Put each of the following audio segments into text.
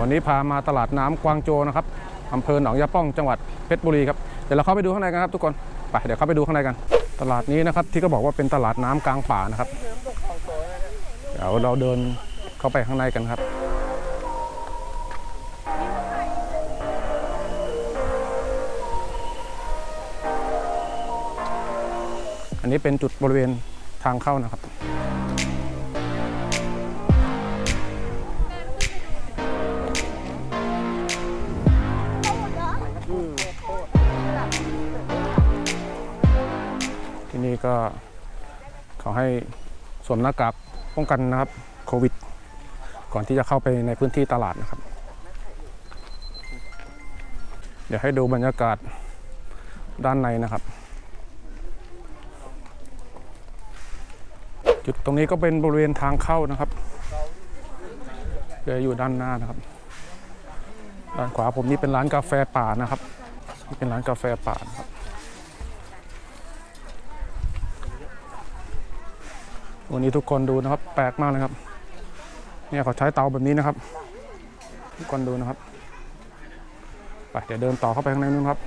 วันนี้พามาตลาดน้ำกวางโจนะครับอำเภอหนองยาป้องจังหวัดเพชรบุรีครับเดี๋ยวเราเข้าไปดูข้างในกันครับทุกคนไปเดี๋ยวเข้าไปดูข้างในกัน ตลาดนี้นะครับที่ก็บอกว่าเป็นตลาดน้ำกลางป่านะครับ เดี๋ยวเราเดินเข้าไปข้างในกันครับอันนี้เป็นจุดบริเวณทางเข้านะครับ ก็ขาให้สวมหน้ากากป้องกันนะครับโควิด ก่อนที่จะเข้าไปในพื้นที่ตลาดนะครับ เดี๋ยวให้ดูบรรยากาศด้านในนะครับ จุดตรงนี้ก็เป็นบริเวณทางเข้านะครับเดี๋ยวอยู่ด้านหน้านะครับ ด้านขวาผมนี่เป็นร้านกาแฟป่านะครับนี่เป็นร้านกาแฟป่านะครับ วันนี้ทุกคนดูนะครับ แปลกมากเลยครับ เนี่ยเขาใช้เตาแบบนี้นะครับ ทุกคนดูนะครับ ไปเดี๋ยวเดินต่อเข้าไปข้างในนู้นครับ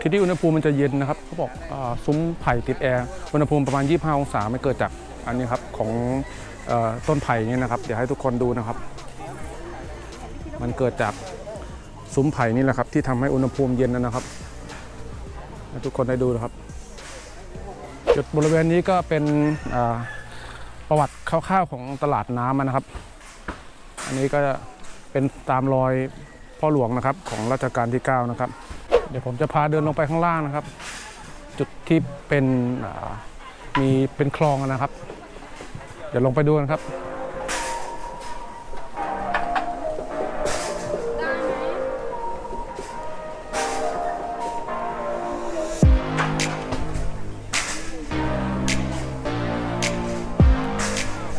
ที่ที่อุณหภูมิมันจะเย็นนะครับเขาบอกซุ้มไผ่ติดแอร์อุณหภูมิประมาณ 25 องศาไม่เกิดจากอันนี้ครับของอต้นไผ่เนี่ยนะครับ เดี๋ยวให้ทุกคนดูนะครับ มันเกิดจากซุ้มไผ่นี่แหละครับ ที่ทำให้อุณหภูมิเย็นนะครับให้ทุกคนได้ดูนะครับ จุดบริเวณนี้ก็เป็นประวัติคร่าวๆของตลาดน้ำนะครับ อันนี้ก็เป็นตามรอยพ่อหลวงนะครับของรัชกาลที่ 9 นะครับ เดี๋ยวผมจะพาเดินลงไปข้างล่างนะครับ จุดที่เป็นอ่ามีเป็นคลองนะครับ เดี๋ยวลงไปดูกันครับ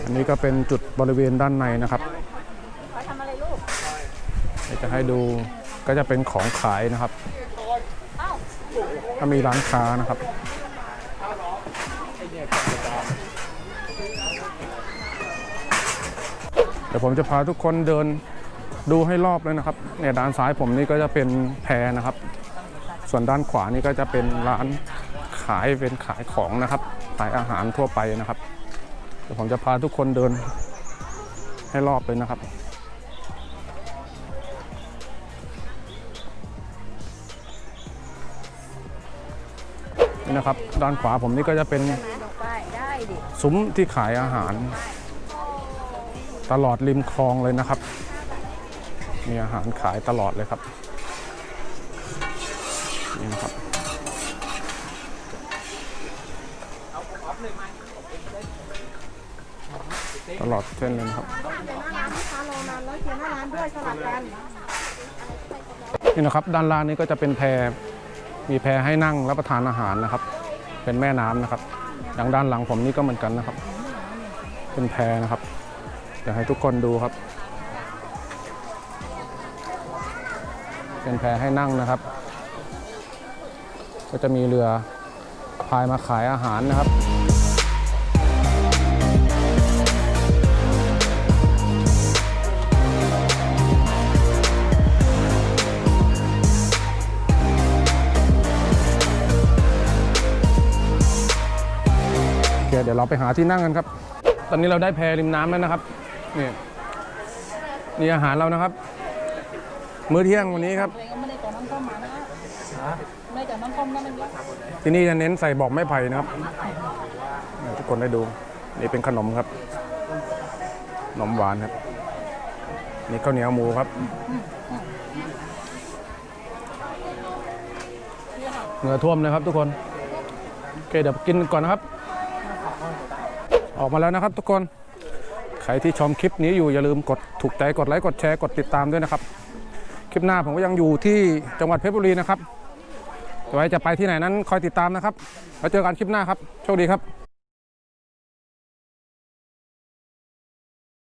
อันนี้ก็เป็นจุดบริเวณด้านในนะครับเดี๋ยวจะให้ดูก็จะเป็นของขายนะครับ ก็มีร้านค้านะครับเดี๋ยวผมจะพาทุกคนเดินดูให้รอบเลยนะครับเนี่ยด้านซ้ายผมนี่ก็จะเป็นแพนะครับ ส่วนด้านขวานี่ก็จะเป็นร้านขายเป็นขายของนะครับขายอาหารทั่วไปนะครับ เดี๋ยวผมจะพาทุกคนเดินให้รอบเลยนะครับ นี่นะครับ ด้านขวาผมนี่ก็จะเป็นซุ้มที่ขายอาหาร ตลอดริมคลองเลยนะครับ มีอาหารขายตลอดเลยครับนี่นะครับตลอดเส้นเลยนะครับเดี๋ยวหน้าร้านลูกค้ารอนานแล้วเคลียร์หน้าร้านด้วยสลับกันนี่นะครับด้านล่างนี้ก็จะเป็นแพร มีแพให้นั่งรับประทานอาหารนะครับ เป็นแม่น้ำนะครับอย่างด้านหลังผมนี่ก็เหมือนกันนะครับ เป็นแพนะครับอยากให้ทุกคนดูครับ เป็นแพให้นั่งนะครับ ก็จะมีเรือพายมาขายอาหารนะครับ เคเดี๋ยวเราไปหาที่นั่งกันครับ ตอนนี้เราได้แพริมน้ำแล้วนะครับนี่นี่อาหารเรานะครับ มื้อเที่ยงวันนี้ครับตัวเองก็ไม่ได้ต่อน้ำต้มมานะไม่ได้ต่อน้ำต้มนะมันเยอะที่นี่จะเน้นใส่บอกไม้ไผ่นะครับเนี่ยทุกคนได้ดู นี่เป็นขนมครับขนมหวานครับ นี่ข้าวเหนียวหมูครับเหงื่อท่วมเลยครับทุกคนโอเคเดี๋ยวกินก่อนนะครับ ออกมาแล้วนะครับทุกคน ใครที่ชมคลิปนี้อยู่อย่าลืมกดถูกใจกดไลค์กดแชร์กดติดตามด้วยนะครับ คลิปหน้าผมก็ยังอยู่ที่จังหวัดเพชรบุรีนะครับไว้จะไปที่ไหนนั้นคอยติดตามนะครับ แล้วเจอกันคลิปหน้าครับ โชคดีครับ